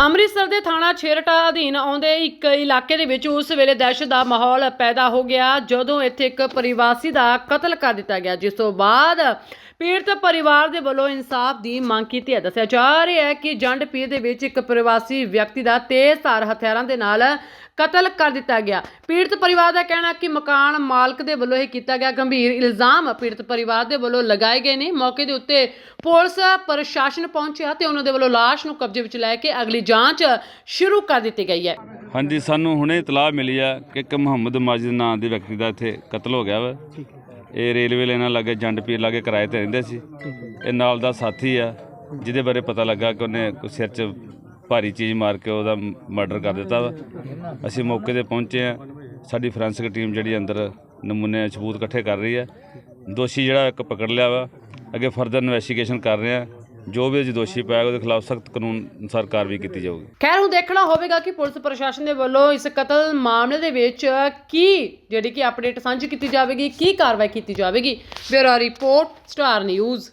ਅੰਮ੍ਰਿਤਸਰ ਦੇ ਥਾਣਾ ਛੇਰਟਾ ਅਧੀਨ ਆਉਂਦੇ ਇੱਕ ਇਲਾਕੇ ਦੇ ਵਿੱਚ ਉਸ ਵੇਲੇ ਦਹਿਸ਼ਤ ਦਾ ਮਾਹੌਲ ਪੈਦਾ ਹੋ ਗਿਆ, ਜਦੋਂ ਇੱਥੇ ਇੱਕ ਪਰਿਵਾਸੀ ਦਾ ਕਤਲ ਕਰ ਦਿੱਤਾ ਗਿਆ, ਜਿਸ ਤੋਂ ਬਾਅਦ ਪੀੜਤ ਪਰਿਵਾਰ ਦੇ ਵੱਲੋਂ ਇਨਸਾਫ ਦੀ ਮੰਗ ਕੀਤੀ ਹੈ। ਦੱਸਿਆ ਜਾ ਰਿਹਾ ਹੈ ਕਿ ਜੰਡ ਪੀਰ ਦੇ ਵਿੱਚ ਇੱਕ ਪ੍ਰਵਾਸੀ ਵਿਅਕਤੀ ਦਾ ਤੇਜ਼ਧਾਰ ਹਥਿਆਰਾਂ ਦੇ ਨਾਲ ਕਤਲ ਕਰ ਦਿੱਤਾ ਗਿਆ। ਪੀੜਤ ਪਰਿਵਾਰ ਦਾ ਕਹਿਣਾ ਕਿ ਮਕਾਨ ਮਾਲਕ ਦੇ ਵੱਲੋਂ ਇਹ ਕੀਤਾ ਗਿਆ ਗੰਭੀਰ ਇਲਜ਼ਾਮ। ਪੀੜਤ ਪਰਿਵਾਰ ਦੇ ਵੱਲੋਂ ਲਗਾਏ ਗਏ ਨੇ। ਮੌਕੇ ਦੇ ਉੱਤੇ ਪੁਲਿਸ, ਪ੍ਰਸ਼ਾਸਨ ਪਹੁੰਚਿਆ ਤੇ ਉਹਨਾਂ ਦੇ ਵੱਲੋਂ ਲਾਸ਼ ਨੂੰ ਕਬਜ਼ੇ ਵਿੱਚ ਲੈ ਕੇ ਅਗਲੀ ਜਾਂਚ ਸ਼ੁਰੂ ਕਰ ਦਿੱਤੀ ਗਈ ਹੈ। ਹਾਂਜੀ ਸਾਨੂੰ ਹੁਣੇ ਇਤਲਾਹ ਮਿਲੀ ਆ ਕਿ ਇੱਕ ਮੁਹੰਮਦ ਮਾਜਿਦ ਨਾਂ ਦੇ ਵਿਅਕਤੀ ਦਾ ਇੱਥੇ ਕਤਲ ਹੋ ਗਿਆ ਵਾ। ਇਹ ਰੇਲਵੇ ਲਾਈਨਾਂ ਲਾਗੇ ਜੰਡ ਪੀਰ ਲਾਗੇ ਕਿਰਾਏ ਤੇ ਰਹਿੰਦੇ ਸੀ। ਇਹ ਨਾਲ ਦਾ ਸਾਥੀ ਆ ਜਿਹਦੇ ਬਾਰੇ ਪਤਾ ਲੱਗਾ ਕਿ ਉਹਨੇ ਕੋਈ ਸਿਰ 'ਚ ਭਾਰੀ ਚੀਜ਼ ਮਾਰ ਕੇ ਉਹਦਾ ਮਰਡਰ ਕਰ ਦਿੱਤਾ ਵਾ। ਅਸੀਂ ਮੌਕੇ ਤੇ ਪਹੁੰਚੇ ਆ। ਸਾਡੀ ਫੋਰੈਂਸਿਕ ਟੀਮ ਜਿਹੜੀ ਅੰਦਰ ਨਮੂਨੇ ਸਬੂਤ ਇਕੱਠੇ ਕਰ ਰਹੀ ਹੈ ਦੋਸ਼ੀ ਜਿਹੜਾ ਇੱਕ ਪਕੜ ਲਿਆ ਵਾ। ਅੱਗੇ ਫਰਦਰ ਇਨਵੈਸਟੀਗੇਸ਼ਨ ਕਰ ਰਹੇ ਆ। ਜੋ ਵੀ ਅਜੇ 'ਚ ਦੋਸ਼ੀ ਪਾਏਗਾ ਉਹਦੇ ਖਿਲਾਫ ਸਖਤ ਕਾਨੂੰਨ ਅਨੁਸਾਰ ਕਾਰਵਾਈ ਕੀਤੀ ਜਾਊਗੀ। ਖੈਰ, ਹੁਣ ਦੇਖਣਾ ਹੋਵੇਗਾ ਕਿ ਪੁਲਿਸ ਪ੍ਰਸ਼ਾਸਨ ਦੇ ਵੱਲੋਂ ਇਸ ਕਤਲ ਮਾਮਲੇ ਦੇ ਵਿੱਚ ਕੀ, ਜਿਹੜੀ ਕਿ ਅਪਡੇਟ ਸਾਂਝੀ ਕੀਤੀ ਜਾਵੇਗੀ, ਕੀ ਕਾਰਵਾਈ ਕੀਤੀ ਜਾਵੇਗੀ। Bureau report, star news.